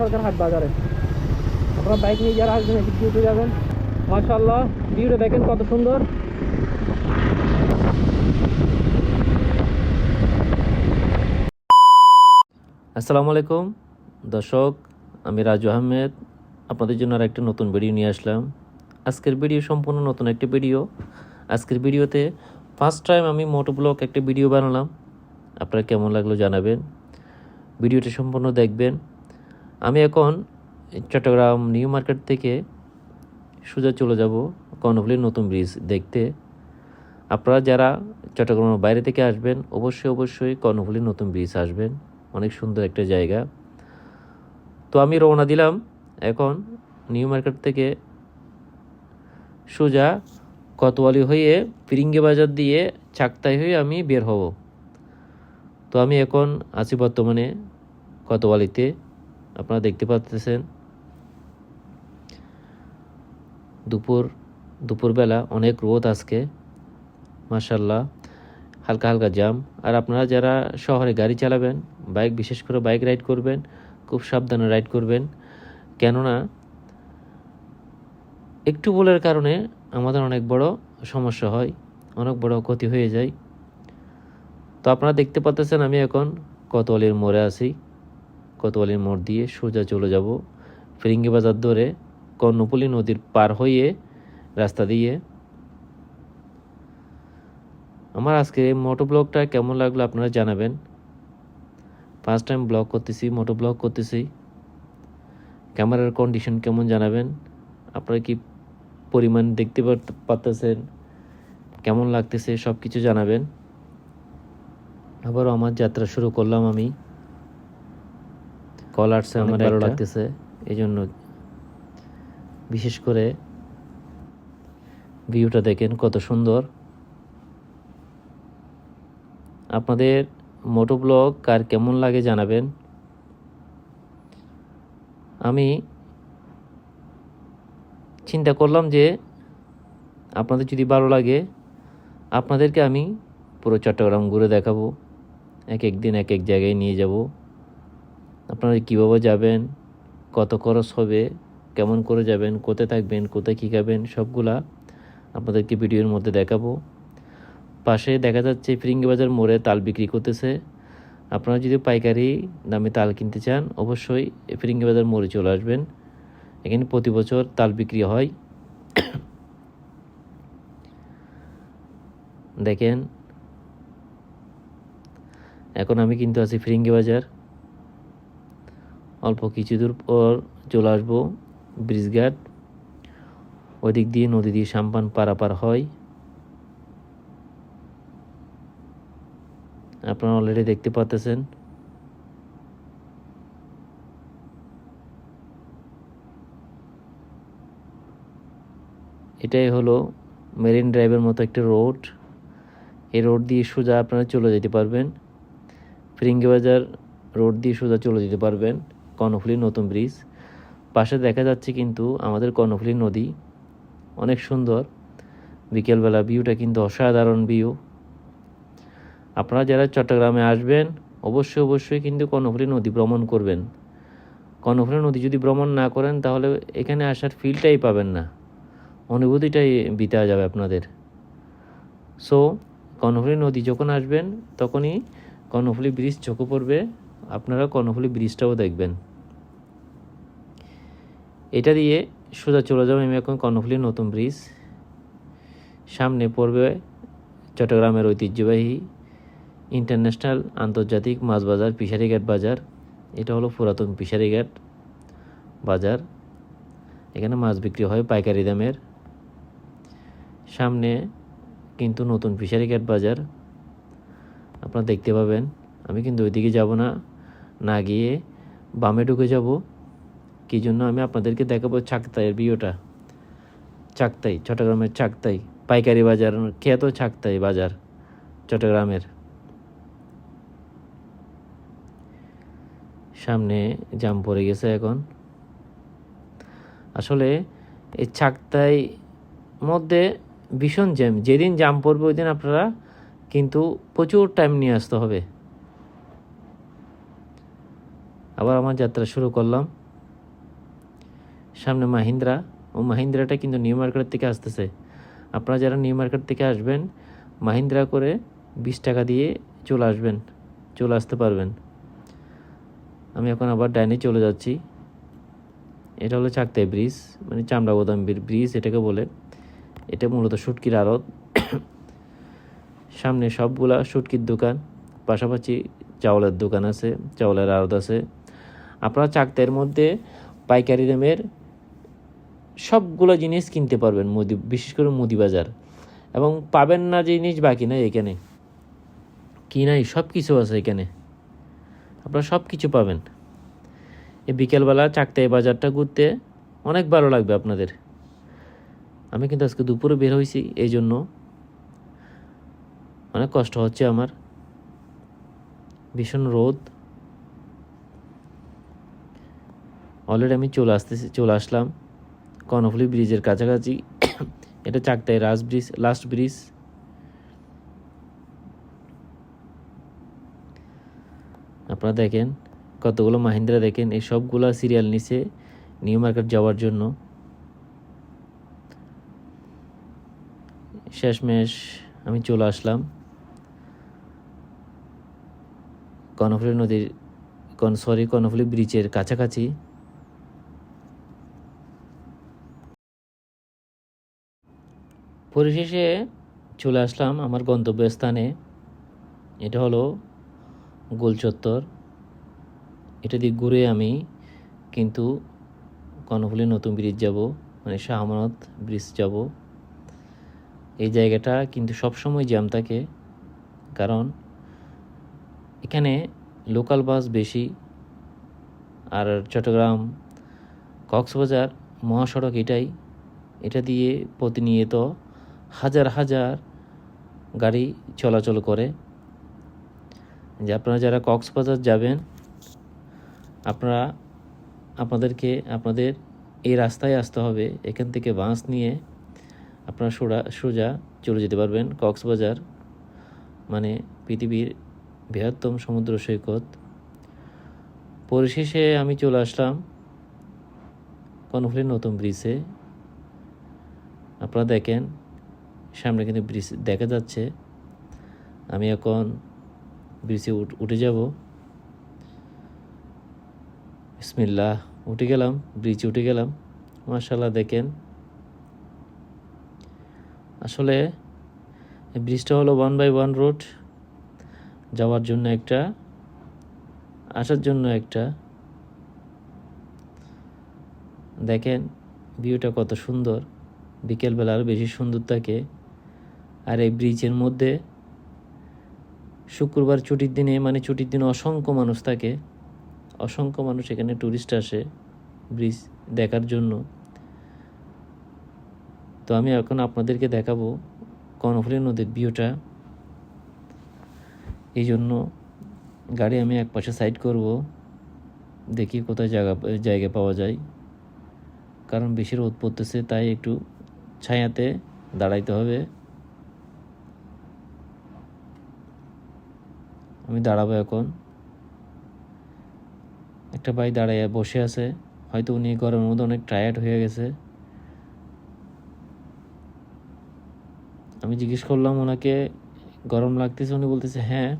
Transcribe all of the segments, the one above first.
সরকার হাট বাজারে। আপনারা বাইক নিয়ে যারা আসবেন, এদিক দিয়ে যাবেন। মার্শাল্লাহ ভিউটা দেখেন কত সুন্দর। আসসালামু আলাইকুম। দর্শক, আমি রাজু আহমেদ। আপনাদের জন্য আর একটা নতুন ভিডিও নিয়ে আসলাম। আজকের ভিডিও সম্পূর্ণ নতুন একটা ভিডিও। আজকের ভিডিওতে ফার্স্ট টাইম আমি মোটো ব্লগ একটা ভিডিও বানালাম। আপনারা কেমন লাগল জানাবেন। ভিডিওটি সম্পূর্ণ দেখবেন। আমি এখন চট্টগ্রাম নিউ মার্কেট থেকে সোজা চলে যাব কর্ণফুলির নতুন ব্রিজ দেখতে। আপনারা যারা চট্টগ্রামের বাইরে থেকে আসবেন, অবশ্যই অবশ্যই কর্ণফুলির নতুন ব্রিজ আসবেন। অনেক সুন্দর একটা জায়গা। তো আমি রওনা দিলাম এখন নিউ মার্কেট থেকে সোজা কতোয়ালি হয়ে ফিরিঙ্গি বাজার দিয়ে চাকতাই হয়ে আমি বের হব। তো আমি এখন আছি বর্তমানে কতোয়ালিতে। আপনারা দেখতে পাচ্ছেন দুপুর, দুপুরবেলা অনেক রোদ আজকে মার্শাল্লাহ হালকা হালকা জাম আর আপনারা যারা শহরে গাড়ি চালাবেন, বাইক বিশেষ করে বাইক রাইড করবেন, খুব সাবধানে রাইড করবেন। কেননা, একটু বলের কারণে আমাদের অনেক বড় সমস্যা হয়, অনেক বড় ক্ষতি হয়ে যায়। তো আপনারা দেখতে পাচ্ছেন আমি এখন কতোয়ালির মোড়ে আছি। কতোয়ালির মোড় দিয়ে সোজা চলে যাব। ফিরিঙ্গি বাজার ধরে কর্ণপল্লী নদীর পার হয়ে রাস্তা দিয়ে। আমার আজকে এই মোটো ব্লগটা কেমন লাগল আপনারা জানাবেন। ফার্স্ট টাইম ব্লগ করতেছি মোটো ব্লগ করতেছি। ক্যামেরার কন্ডিশন কেমন জানাবেন? আপনারা কি পরিমাণ দেখতে পারতেছেন? কেমন লাগতেছে? সব কিছু জানাবেন। আবারও আমার যাত্রা শুরু করলাম আমি। কল আসছে আমার ভালো লাগতেছে। এই জন্য বিশেষ করে ভিউটা দেখেন কত সুন্দর। আপনাদের মোটো ব্লগ কার কেমন লাগে জানাবেন। আমি চিন্তা করলাম যে আপনাদের যদি ভালো লাগে আপনাদেরকে আমি পুরো চট্টগ্রাম ঘুরে দেখাবো। এক এক দিন এক এক জায়গায় নিয়ে যাব। আপনারা কীভাবে যাবেন, কত খরচ হবে, কেমন করে যাবেন, কোথায় থাকবেন, কোথায় কী খাবেন, সবগুলা আপনাদেরকে ভিডিওর মধ্যে দেখাবো। পাশে দেখা যাচ্ছে ফিরিঙ্গি বাজার মোড়ে তাল বিক্রি করতেছে। আপনারা যদি পাইকারি দামে তাল কিনতে চান, অবশ্যই ফিরিঙ্গি বাজার মোড়ে চলে আসবেন। এখানে প্রতি বছর তাল বিক্রি হয়। দেখেন, এখন আমি কিন্তু আছি ফিরিঙ্গি বাজার অল্প কিছু দূর পর চলে আসব ব্রিজঘাট। ওদিক দিয়ে নদী দিয়ে সাম্পান পারাপার হয়। আপনারা অলরেডি দেখতে পাচ্তেছেন এটাই হলো মেরিন ড্রাইভের মতো একটা রোড এই রোড দিয়ে সোজা আপনারা চলে যেতে পারবেন। ফিরিঙ্গি বাজার রোড দিয়ে সোজা চলে যেতে পারবেন। কর্ণফুলী নতুন ব্রিজ। পাশে দেখা যাচ্ছে কিন্তু আমাদের কর্ণফুলী নদী। অনেক সুন্দর। বিকেলবেলা ভিউটা কিন্তু অসাধারণ ভিউ। আপনারা যারা চট্টগ্রামে আসবেন, অবশ্যই অবশ্যই কিন্তু কর্ণফুলী নদী ভ্রমণ করবেন। কর্ণফুলী নদী যদি ভ্রমণ না করেন, তাহলে এখানে আসার ফিলটাই পাবেন না। অনুভূতিটাই বিতা যাবে আপনাদের। সো কর্ণফুলী নদী যখন আসবেন, তখনই কর্ণফুলী ব্রিজ চোখে পড়বে। আপনারা কর্ণফুলী ব্রিজটাও দেখবেন। এটা দিয়ে সোজা চলে যাব আমি এখন কর্ণফুলী নতুন ব্রিজ। সামনে পড়বে চট্টগ্রামের ঐতিহ্যবাহী ইন্টারন্যাশনাল আন্তর্জাতিক মাছ বাজার ফিশারিঘাট বাজার। এটা হলো পুরাতন ফিশারিঘাট বাজার। এখানে মাছ বিক্রি হয় পাইকারি দামের। সামনে কিন্তু নতুন ফিশারিঘাট বাজার। আপনারা দেখতে পাবেন। আমি কিন্তু ওইদিকে যাব না। না গিয়ে বামে ঢুকে যাব। কী জন্য আমি আপনাদেরকে দেখাবো চাকতাইয়ের ভিউটা চাকতাই, চট্টগ্রামের চাকতাই, পাইকারি বাজার, খ্যাত চাকতাই বাজার, চট্টগ্রামের। সামনে জাম পড়ে গেছে এখন। আসলে এই চাকতাই মধ্যে ভীষণ জ্যাম। যেদিন জাম পড়বে ওই দিন আপনারা কিন্তু প্রচুর টাইম নিয়ে আসতে হবে। আবার আমার যাত্রা শুরু করলাম। সামনে মাহিন্দ্রা। ও মাহিন্দ্রাটা কিন্তু নিউ মার্কেট থেকে আসতেছে। আপনারা যারা নিউ মার্কেট থেকে আসবেন, মাহিন্দ্রা করে বিশ টাকা দিয়ে চলে আসবেন, চলে আসতে পারবেন। আমি এখন আবার ডাইনে চলে যাচ্ছি। এটা হলো চাকতাই ব্রিজ মানে চামড়া গোদাম ব্রিজ এটাকে বলে। এটা মূলত শুটকির আড়ত। সামনে সবগুলা শুটকির দোকান, পাশাপাশি চাউলের দোকান আছে, চাউলের আড়ত আছে। আপনারা চাকতাইয়ের মধ্যে পাইকারি দামের সবগুলো জিনিস কিনতে পারবেন মুদি, বিশেষ করে মুদি বাজার এবং পাবেন না জিনিস বাকি নাই এখানে। কি নাই সব কিছু আছে এখানে। আপনারা সব কিছু পাবেন। এই বিকেলবেলা চাকতাই বাজারটা ঘুরতে অনেক ভালো লাগবে আপনাদের। আমি কিন্তু আজকে দুপুরে বের হয়েছি, এই জন্য অনেক কষ্ট হচ্ছে আমার। ভীষণ রোদ। অলরেডি আমি চলে আসতেছি, চলে আসলাম কর্ণফুলি ব্রিজের কাছাকাছি। এটা Chaktai Raj bridge last bridge আপনারা দেখেন, কতগুলো মাহিন্দ্রা দেখেন, এই সবগুলো সিরিয়াল নিচে নিউ মার্কেট যাওয়ার জন্য। শেষমেশ আমি চলে আসলাম কর্ণফুলী নদীর, কন সরি কর্ণফুলী ব্রিজের কাছাকাছি। পরিশেষে চলে আসলাম আমার গন্তব্যস্থানে। এটা হলো গোল চত্বর এটা দিয়ে ঘুরে আমি কিন্তু কর্ণফুলী নতুন ব্রিজ যাব মানে শাহ আমানত ব্রিজ যাব। এই জায়গাটা কিন্তু সবসময় জ্যাম থাকে, কারণ এখানে লোকাল বাস বেশি, আর চট্টগ্রাম, কক্সবাজার, মহাসড়ক এটাই। এটা দিয়ে প্রতিনিয়ত হাজার হাজার গাড়ি চলাচল করে। যে আপনারা যারা কক্সবাজার যাবেন, আপনারা, আপনাদেরকে, আপনাদের এই রাস্তায় আসতে হবে। এখান থেকে বাস নিয়ে আপনারা সোজা সোজা চলে যেতে পারবেন কক্সবাজার মানে পৃথিবীর বৃহত্তম সমুদ্র সৈকত। পরিশেষে আমি চলে আসলাম কর্ণফুলীর নতুন ব্রিজে আপনারা দেখেন সামনে কিন্তু ব্রিজ দেখা যাচ্ছে। আমি এখন ব্রিজে উঠে যাব। বিসমিল্লাহ, উঠে গেলাম, ব্রিজে উঠে গেলাম। মার্শাল্লাহ দেখেন। আসলে ব্রিজটা হলো ওয়ান বাই ওয়ান রোড যাওয়ার জন্য একটা, আসার জন্য একটা। দেখেন ভিউটা কত সুন্দর। বিকেলবেলা আরও বেশি সুন্দর থাকে। আর এই ব্রিজের মধ্যে শুক্রবার ছুটির দিনে মানে ছুটির দিনে অসংখ্য মানুষ থাকে। অসংখ্য মানুষ এখানে ট্যুরিস্ট আসে ব্রিজ দেখার জন্য। তো আমি এখন আপনাদেরকে দেখাবো কর্ণফুলী নদীর ভিউটা এই জন্য গাড়ি আমি এক পাশে সাইড করব, দেখি কোথায় জায়গা জায়গা পাওয়া যায়। কারণ বেশি রোদ পড়তেছে, তাই একটু ছায়াতে দাঁড়াইতে হবে। আমি দাঁড়াবো এখন। একটা ভাই দাঁড়াইয়া বসে আছে। হয়তো উনি গরমের মধ্যে অনেক টায়ার্ড হয়ে গেছে। আমি জিজ্ঞেস করলাম ওনাকে, গরম লাগতেছে? উনি বলতেছে হ্যাঁ।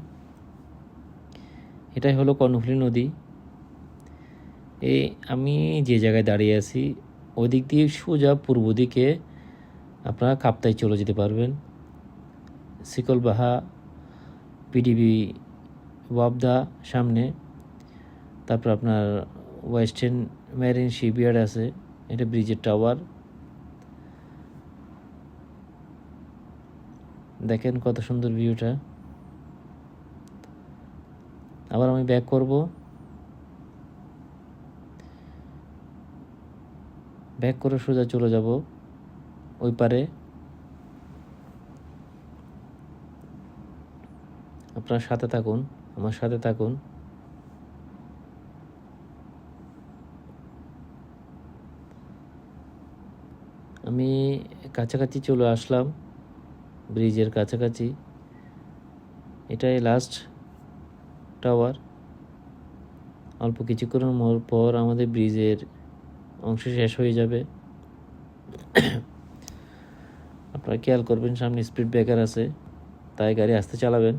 এটাই হলো কর্ণফুলী নদী। এই আমি যে জায়গায় দাঁড়িয়ে আছি ওই দিক দিয়ে সোজা পূর্ব দিকে আপনারা কাপ্তাই চলে যেতে পারবেন। শিকলবাহা, পিডিবি ওয়াবদা সামনে, তারপর আপনার ওয়েস্টার্ন ম্যারিন শিপইয়ার্ড আছে, এটা ব্রিজের টাওয়ার। দেখেন কত সুন্দর ভিউটা। আবার আমি ব্যাক করব। ব্যাক করে সোজা চলে যাব ওই পারে। আপনার সাথে থাকুন। আমার সাথে থাকুন। আমি কাছাকাছি চলে আসলাম, ব্রিজের কাছাকাছি। এটাই লাস্ট টাওয়ার অল্প কিছুক্ষণের পর আমাদের ব্রিজের অংশ শেষ হয়ে যাবে। আপনারা খেয়াল করবেন, সামনে স্পিড ব্রেকার আছে, তাই গাড়ি আস্তে চালাবেন।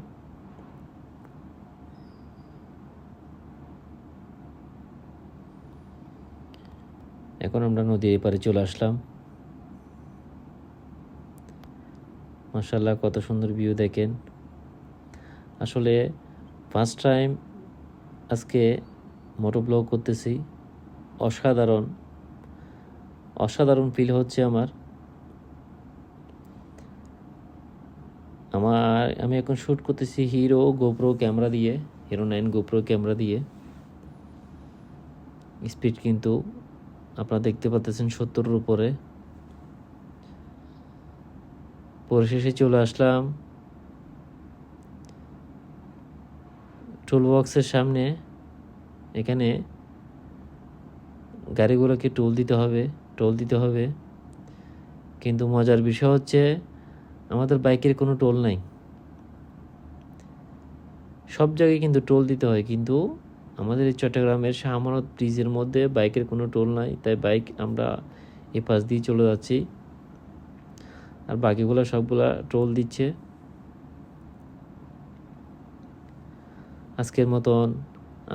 এখন আমরা নদীর এপারে চলে আসলাম। মার্শাল্লাহ কত সুন্দর ভিউ দেখেন। আসলে ফার্স্ট টাইম আজকে মোটো ব্লগ করতেছি। অসাধারণ অসাধারণ ফিল হচ্ছে আমার। আমার, আমি এখন শ্যুট করতেছি হিরো গোপ্রো ক্যামেরা দিয়ে হিরো নাইন গোপ্রো ক্যামেরা দিয়ে। স্পিড কিন্তু আপনারা দেখতে পাচ্ছেন সত্তরের উপরে। পরিশেষে চলে আসলাম টুল বক্সের সামনে। এখানে গাড়িগুলোকে টোল দিতে হবে টোল দিতে হবে। কিন্তু মজার বিষয় হচ্ছে, আমাদের বাইকের কোনো টোল নাই। সব জায়গায় কিন্তু টোল দিতে হয়, কিন্তু আমাদের এই চট্টগ্রামের শাহ আমানত ব্রিজের মধ্যে বাইকের কোনো টোল নাই, তাই বাইক আমরা এ পাশ দিয়ে চলে যাচ্ছি। আর বাকিগুলো সবগুলা টোল দিচ্ছে। আজকের মতন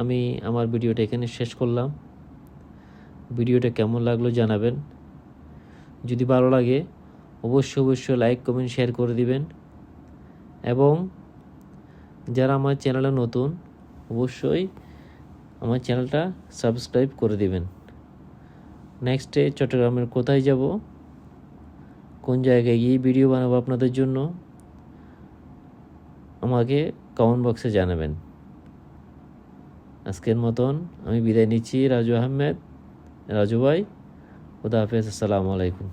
আমি আমার ভিডিওটা এখানে শেষ করলাম। ভিডিওটা কেমন লাগল জানাবেন। যদি ভালো লাগে, অবশ্যই অবশ্যই লাইক, কমেন্ট, শেয়ার করে দিবেন। এবং যারা আমার চ্যানেলে নতুন, অবশ্যই আমার চ্যানেলটা সাবস্ক্রাইব করে দিবেন। নেক্সটে চট্টগ্রামের কোথায় যাব? কোন জায়গায় গিয়ে ভিডিও বানাবো আপনাদের জন্য? আমাকে কমেন্ট বক্সে জানাবেন। আজকের মতন আমি বিদায় নিচ্ছি, রাজু আহমেদ, রাজু ভাই, খুদা হাফেজ, আসসালামু আলাইকুম।